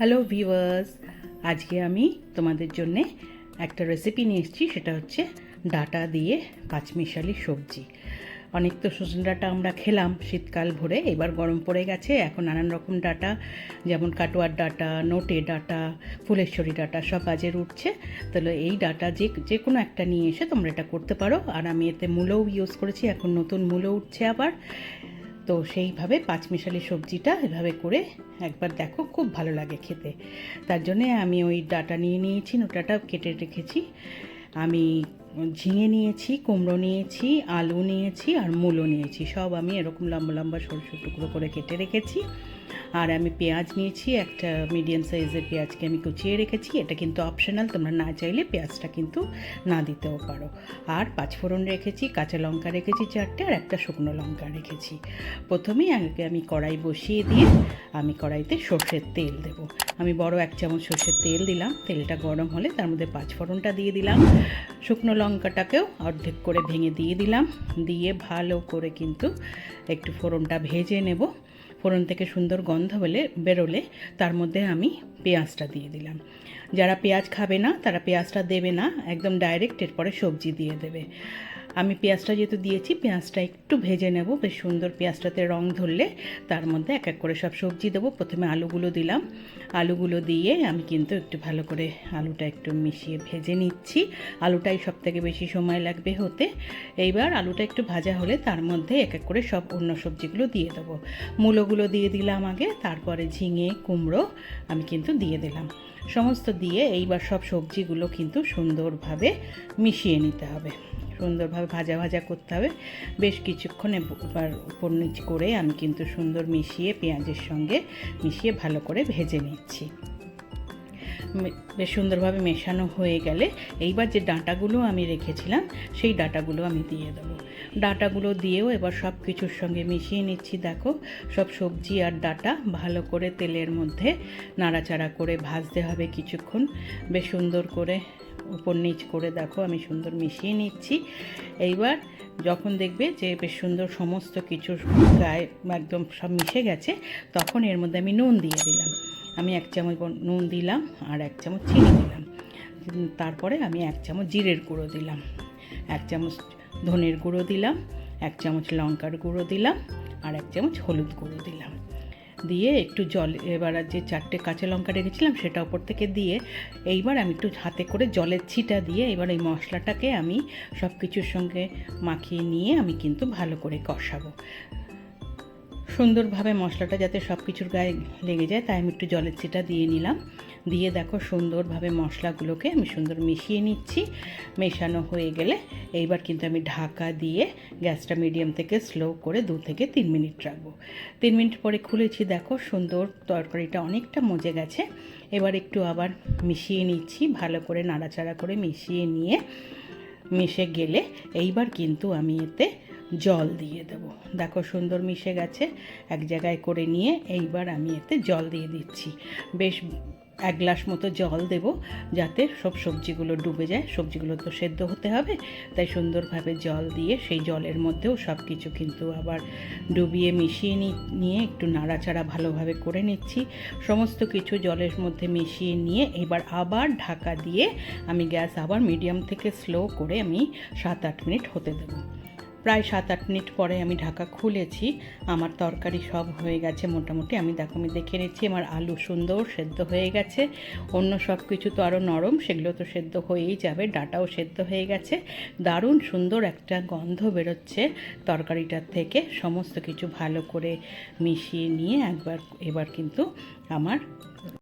Hello viewers আজকে আমি তোমাদের জন্যে একটা রেসিপি নিয়ে এসেছি, সেটা হচ্ছে ডাটা দিয়ে কাঁচমিশালি সবজি। অনেক তো সজনে ডাটা আমরা খেলাম শীতকাল ভরে, এবার গরম পড়ে গেছে, এখন নানান রকম ডাটা, যেমন কাটোয়ার ডাটা, নোটে ডাটা, ফুলেশ্বরী ডাটা, সব বাজের উঠছে। তাহলে এই ডাটা যে যে কোনো একটা নিয়ে এসে তোমরা এটা করতে পারো। আর আমি এতে মূলও ইউজ করেছি, এখন নতুন মূলো উঠছে আবার। তো সেইভাবে পাঁচমিশালি সবজিটা এভাবে করে একবার দেখো, খুব ভালো লাগে খেতে। তার জন্যে আমি ওই ডাটা নিয়ে নিয়েছি, নোটাটা কেটে রেখেছি। আমি ঝিঙে নিয়েছি, কুমড়ো নিয়েছি, আলু নিয়েছি আর মূলো নিয়েছি। সব আমি এরকম লম্বা লম্বা সরু সরু টুকরো করে কেটে রেখেছি। আর আমি পেঁয়াজ নিয়েছি, একটা মিডিয়াম সাইজের পেঁয়াজকে আমি কুচিয়ে রেখেছি। এটা কিন্তু অপশনাল তোমরা না চাইলে পেঁয়াজটা কিন্তু না দিতেও পারো। আর পাঁচফোড়ন রেখেছি, কাঁচা লঙ্কা রেখেছি চারটে, আর একটা শুকনো লঙ্কা রেখেছি। প্রথমেই আগে আমি কড়াই বসিয়ে দিয়ে আমি কড়াইতে সর্ষের তেল দেব। আমি বড় এক চামচ সর্ষের তেল দিলাম, তেলটা গরম হলে তার মধ্যে পাঁচফোড়নটা দিয়ে দিলাম। শুকনো লঙ্কাটাকেও অর্ধেক করে ভেঙে দিয়ে দিলাম। দিয়ে ভালো করে কিন্তু একটু ফোড়নটা ভেজে নেব। ফোড়ন থেকে সুন্দর গন্ধ বলে, বেরোলে তার মধ্যে আমি পেঁয়াজটা দিয়ে দিলাম। যারা পেঁয়াজ খাবে না, তারা পেঁয়াজটা দেবে না, একদম ডাইরেক্ট এরপরে সবজি দিয়ে দেবে। আমি পেঁয়াজটা যেহেতু দিয়েছি, পেঁয়াজটা একটু ভেজে নেব। বেশ সুন্দর পেঁয়াজটাতে রং ধরলে তার মধ্যে এক এক করে সব সবজি দেবো। প্রথমে আলুগুলো দিলাম। আলুগুলো দিয়ে আমি কিন্তু একটু ভালো করে আলুটা একটু মিশিয়ে ভেজে নিচ্ছি। আলুটাই সব থেকে বেশি সময় লাগবে হতে। এইবার আলুটা একটু ভাজা হলে তার মধ্যে এক এক করে সব অন্য সবজিগুলো দিয়ে দেবো। মূলোগুলো দিয়ে দিলাম আগে, তারপরে ঝিঙে, কুমড়ো আমি কিন্তু দিয়ে দিলাম। সমস্ত দিয়ে এইবার সব সবজিগুলো কিন্তু সুন্দরভাবে মিশিয়ে নিতে হবে। সুন্দরভাবে ভাজা ভাজা করতে হবে। বেশ কিছুক্ষণ এবার উপর নিচ করে আমি কিন্তু সুন্দর মিশিয়ে পেঁয়াজের সঙ্গে মিশিয়ে ভালো করে ভেজে নিচ্ছি। বেশ সুন্দরভাবে মেশানো হয়ে গেলে এইবার যে ডাঁটাগুলো আমি রেখেছিলাম, সেই ডাঁটাগুলো আমি দিয়ে দেবো। ডাঁটাগুলো দিয়েও এবার সব কিছুর সঙ্গে মিশিয়ে নিচ্ছি, দেখো। সব সবজি আর ডাটা ভালো করে তেলের মধ্যে নাড়াচাড়া করে ভাজতে হবে কিছুক্ষণ। বেশ সুন্দর করে উপর নিচ করে দেখো, আমি সুন্দর মিশিয়ে নিচ্ছি। এইবার যখন দেখবে যে বেশ সুন্দর সমস্ত কিছু গায়ে একদম সব মিশে গেছে, তখন এর মধ্যে আমি নুন দিয়ে দিলাম। আমি এক চামচ নুন দিলাম আর এক চামচ চিনি দিলাম। তারপরে আমি এক চামচ জিরের গুঁড়ো দিলাম। এক চামচ ধনের গুঁড়ো দিলাম, এক চামচ লঙ্কার গুঁড়ো দিলাম আর এক চামচ হলুদ গুঁড়ো দিলাম। দিয়ে একটু জল, এবার যে চারটে কাঁচা লঙ্কা রেখেছিলাম সেটা ওপর থেকে দিয়ে এইবার আমি একটু হাতে করে জলের ছিটা দিয়ে এবার এই মশলাটাকে আমি সব কিছুর সঙ্গে মাখিয়ে নিয়ে আমি কিন্তু ভালো করে কষাবো। সুন্দরভাবে মশলাটা যাতে সব কিছুর গায়ে লেগে যায় তাই আমি একটু জলের ছিটা দিয়ে নিলাম। দিয়ে দেখো সুন্দরভাবে মশলাগুলোকে আমি সুন্দর মিশিয়ে নিচ্ছি। মেশানো হয়ে গেলে এইবার কিন্তু আমি ঢাকা দিয়ে গ্যাসটা মিডিয়াম থেকে স্লো করে দু থেকে তিন মিনিট রাখব। তিন মিনিট পরে খুলেছি দেখো সুন্দর তরকারিটা অনেকটা মজে গেছে। এবার একটু আবার মিশিয়ে নিচ্ছি, ভালো করে নাড়াচাড়া করে মিশিয়ে নিয়ে মিশে গেলে এইবার কিন্তু আমি এতে জল দিয়ে দেব। দেখো সুন্দর মিশে গেছে, এক জায়গায় করে নিয়ে এইবার আমি এতে জল দিয়ে দিচ্ছি। বেশ এক গ্লাস মতো জল দেব যাতে সব সবজিগুলো ডুবে যায়। সবজিগুলো তো সেদ্ধ হতে হবে, তাই সুন্দরভাবে জল দিয়ে সেই জলের মধ্যেও সব কিছু কিন্তু আবার ডুবিয়ে মিশিয়ে নিয়ে একটু নাড়াচাড়া ভালোভাবে করে নিচ্ছি। সমস্ত কিছু জলের মধ্যে মিশিয়ে নিয়ে এবার আবার ঢাকা দিয়ে আমি গ্যাস আবার মিডিয়াম থেকে স্লো করে আমি সাত আট মিনিট হতে দেবো। প্রায় সাত আট মিনিট পরে আমি ঢাকা খুলেছি। আমার তরকারি সব হয়ে গেছে মোটামুটি। আমি দেখো, আমি দেখে নিচ্ছি, আমার আলু সুন্দর, সেদ্ধ হয়ে গেছে। অন্য সব কিছু তো আরও নরম, সেগুলো তো সেদ্ধ হয়েই যাবে, ডাটাও সেদ্ধ হয়ে গেছে। দারুণ সুন্দর একটা গন্ধ বেরোচ্ছে তরকারিটার থেকে। সমস্ত কিছু ভালো করে মিশিয়ে নিয়ে একবার, এবার কিন্তু আমার